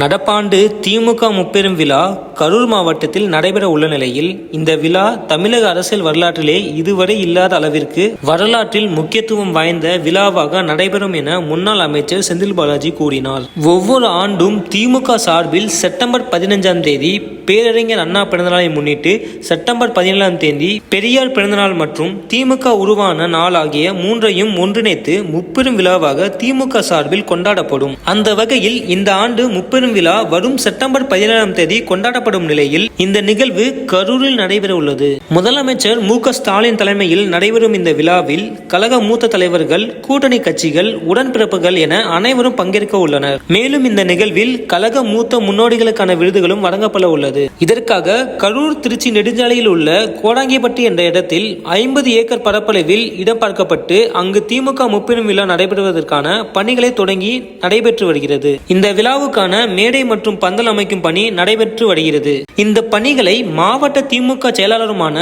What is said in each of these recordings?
நடப்பாண்டு திமுக முப்பெரும் விழா கரூர் மாவட்டத்தில் நடைபெற உள்ள நிலையில் இந்த விழா தமிழக அரசியல் வரலாற்றிலே இதுவரை இல்லாத அளவிற்கு வரலாற்றில் முக்கியத்துவம் வாய்ந்த விழாவாக நடைபெறும் என முன்னாள் அமைச்சர் செந்தில் பாலாஜி கூறினார். ஒவ்வொரு ஆண்டும் திமுக சார்பில் செப்டம்பர் பதினைஞ்சாம் தேதி பேரறிஞர் அண்ணா பிறந்தநாளை முன்னிட்டு செப்டம்பர் பதினேழாம் தேதி பெரியார் பிறந்தநாள் மற்றும் திமுக உருவான நாள் ஆகிய மூன்றையும் ஒன்றிணைத்து முப்பெரும் விழாவாக திமுக சார்பில் கொண்டாடப்படும். அந்த வகையில் இந்த ஆண்டு முப்பெரும் விழா வரும் செப்டம்பர் பதினேழாம் தேதி கொண்டாடப்படும் நிலையில் இந்த நிகழ்வு கரூரில் நடைபெற உள்ளது முதலமைச்சர் மு ஸ்டாலின் தலைமையில் நடைபெறும் இந்த விழாவில் கழக மூத்த தலைவர்கள் கூட்டணி கட்சிகள் உடன்பிறப்புகள் என அனைவரும் பங்கேற்க உள்ளனர் மேலும் இந்த நிகழ்வில் கழக மூத்த முன்னோடிகளுக்கான விருதுகளும் வழங்கப்பட உள்ளது இதற்காக கரூர் திருச்சி நெடுஞ்சாலையில் உள்ள கோடாங்கிப்பட்டி என்ற இடத்தில் ஐம்பது ஏக்கர் பரப்பளவில் இடம் பார்க்கப்பட்டு அங்கு திமுக முப்பெரும் விழா நடைபெறுவதற்கான பணிகளை தொடங்கி நடைபெற்று வருகிறது. இந்த விழாவுக்கான மேடை மற்றும் பந்தல் அமைக்கும் பணி நடைபெற்று வருகிறது. இந்த பணிகளை மாவட்ட திமுக செயலாளருமான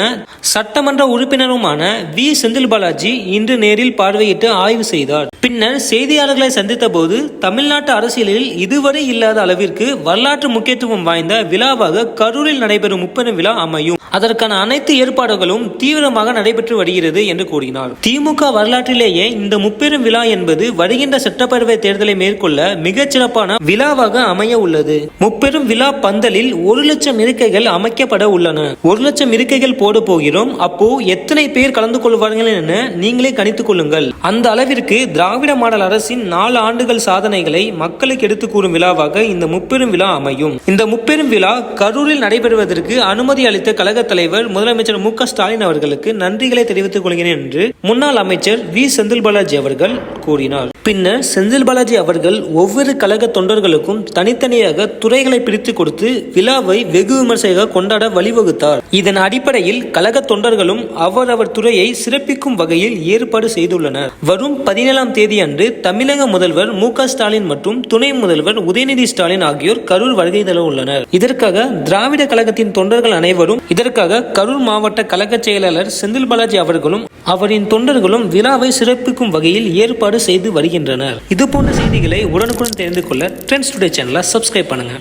சட்டமன்ற உறுப்பினருமான வி. செந்தில் பாலாஜி இன்று நேரில் பார்வையிட்டு ஆய்வு செய்தார். பின்னர் செய்தியாளர்களை சந்தித்த போது தமிழ்நாட்டு அரசியலில் இதுவரை இல்லாத அளவிற்கு வரலாற்று முக்கியத்துவம் வாய்ந்த விழாவாக கரூரில் நடைபெறும் முப்பெரும் விழா அமையும். அதற்கான அனைத்து ஏற்பாடுகளும் தீவிரமாக நடைபெற்று வருகிறது என்று கூறினார். திமுக வரலாற்றிலேயே இந்த முப்பெரும் விழா என்பது வருகின்ற சட்டப்பேரவை தேர்தலை மேற்கொள்ள மிகச் சிறப்பான விழாவாக அமைய உள்ளது. முப்பெரும் விழா பந்தலில் ஒரு லட்சம் இருக்கைகள் அமைக்கப்பட உள்ளன. ஒரு லட்சம் இருக்கைகள் போட போகிறோம். அப்போ எத்தனை பேர் கலந்து கொள்வார்கள் என நீங்களே கணித்துக் கொள்ளுங்கள். அந்த அளவிற்கு திராவிட மாடல் அரசின் நாலு ஆண்டுகள் சாதனைகளை மக்களுக்கு எடுத்துக் கூறும் விழாவாக இந்த முப்பெரும் விழா அமையும். இந்த முப்பெரும் விழா கரூரில் நடைபெறுவதற்கு அனுமதி அளித்த கழக தலைவர் முதலமைச்சர் மு க ஸ்டாலின் அவர்களுக்கு நன்றிகளை தெரிவித்துக் கொள்கிறேன் என்று முன்னாள் அமைச்சர் வி. செந்தில் பாலாஜி அவர்கள் கூறினார். பின்னர் செந்தில் பாலாஜி அவர்கள் ஒவ்வொரு கழக தொண்டர்களுக்கும் தனித்தனியாக துறைகளை பிரித்து கொடுத்து விழாவை வெகு விமர்சையாக கொண்டாட வழிவகுத்தார். இதன் அடிப்படையில் கழக தொண்டர்களும் அவரவர் துறையை சிறப்பிக்கும் வகையில் ஏற்பாடு செய்துள்ளனர். வரும் பதினேழாம் தேதி அன்று தமிழக முதல்வர் மு. க. ஸ்டாலின் மற்றும் துணை முதல்வர் உதயநிதி ஸ்டாலின் ஆகியோர் கரூர் வருகை தர உள்ளனர். இதற்காக திராவிட கழகத்தின் தொண்டர்கள் அனைவரும் இதற்காக கரூர் மாவட்ட கழக செயலாளர் செந்தில் பாலாஜி அவர்களும் அவரின் தொண்டர்களும் விழாவை சிறப்பிக்கும் வகையில் ஏற்பாடு செய்து வருகின்றனர். இது போன்ற செய்திகளை உடனுக்குடன் தெரிந்து கொள்ள ட்ரெண்ட்ஸ் டுடே சேனலை சப்ஸ்கிரைப் பண்ணுங்க.